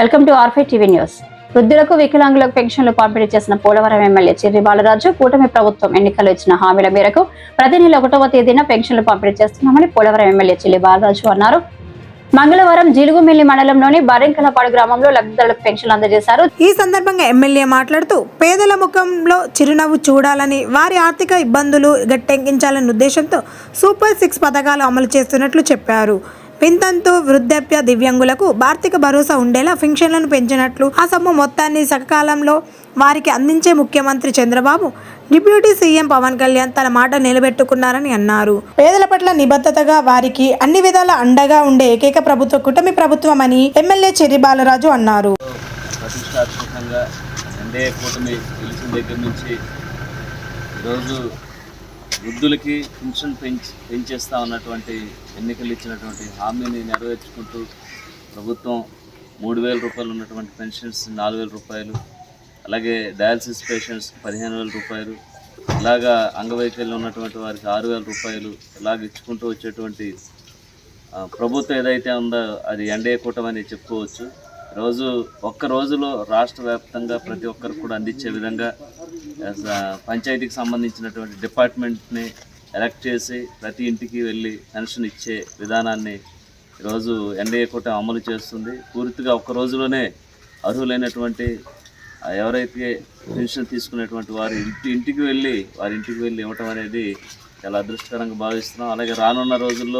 Welcome to RFI TV news. వృద్ధులకు వికలాంగులకు పెన్షన్లు పంపిణీ చేసిన పోలవరం ఎమ్మెల్యే చిర్రి బాలరాజు కూటమి ప్రభుత్వం ఎన్నికల్లో ఇచ్చిన హామీల మేరకు ప్రతి నెల ఒకటవ తేదీన పెన్షన్లు పంపిణీ చేస్తున్నామని పోలవరం ఎమ్మెల్యే చిల్లి బాలరాజు అన్నారు. మంగళవారం జిలుగుమిల్లి మండలంలోని బరెంకలపాడు గ్రామంలో లబ్ధిదారులకు పెన్షన్లు అందజేశారు. ఈ సందర్భంగా ఎమ్మెల్యే మాట్లాడుతూ పేదల ముఖంలో చిరునవ్వు చూడాలని వారి ఆర్థిక ఇబ్బందులు గట్టెక్కించాలనే ఉద్దేశంతో సూపర్ సిక్స్ పథకాలు అమలు చేస్తున్నట్లు చెప్పారు. వింతంతు వృద్ధాప్య దివ్యాంగులకు ఆర్థిక భరోసా ఉండేలా పెన్షన్లను పెంచినట్లు ఆ సొమ్ము మొత్తాన్ని సకాలంలో వారికి అందించే ముఖ్యమంత్రి చంద్రబాబు డిప్యూటీ సీఎం పవన్ కళ్యాణ్ తన మాట నిలబెట్టుకున్నారని అన్నారు. పేదల పట్ల నిబద్ధతగా వారికి అన్ని విధాల అండగా ఉండే ఏకైక ప్రభుత్వ కూటమి ప్రభుత్వం అని ఎమ్మెల్యే చెర్రి బాలరాజు అన్నారు. ప్రతిష్టాత్మకంగా ఎన్డీఏ కూటమి గెలిచిన దగ్గర నుంచి ఈరోజు వృద్ధులకి పెన్షన్ పెంచి పెంచేస్తా ఉన్నటువంటి ఎన్నికలు ఇచ్చినటువంటి హామీని నెరవేర్చుకుంటూ ప్రభుత్వం మూడు వేల రూపాయలు ఉన్నటువంటి పెన్షన్స్ నాలుగు వేల రూపాయలు అలాగే డయాలసిస్ పేషెంట్స్కి పదిహేను వేల రూపాయలు ఇలాగా అంగవైకల్యం ఉన్నటువంటి వారికి ఆరు వేల రూపాయలు ఇలాగ ఇచ్చుకుంటూ వచ్చేటువంటి ప్రభుత్వం ఏదైతే ఉందో అది ఎండే కూటమని చెప్పుకోవచ్చు. రోజు ఒక్క రోజులో రాష్ట్ర వ్యాప్తంగా ప్రతి ఒక్కరికి కూడా అందించే విధంగా పంచాయతీకి సంబంధించినటువంటి డిపార్ట్మెంట్ని ఎలక్ట్ చేసి ప్రతి ఇంటికి వెళ్ళి పెన్షన్ ఇచ్చే విధానాన్ని ఈరోజు ఎన్డీఏ కూటమి అమలు చేస్తుంది. పూర్తిగా ఒక్క రోజులోనే అర్హులైనటువంటి ఎవరైతే పెన్షన్ తీసుకునేటువంటి వారి ఇంటి ఇంటికి వెళ్ళి వారి ఇంటికి వెళ్ళి ఇవ్వటం అనేది చాలా అదృష్టకరంగా భావిస్తున్నాం. అలాగే రానున్న రోజుల్లో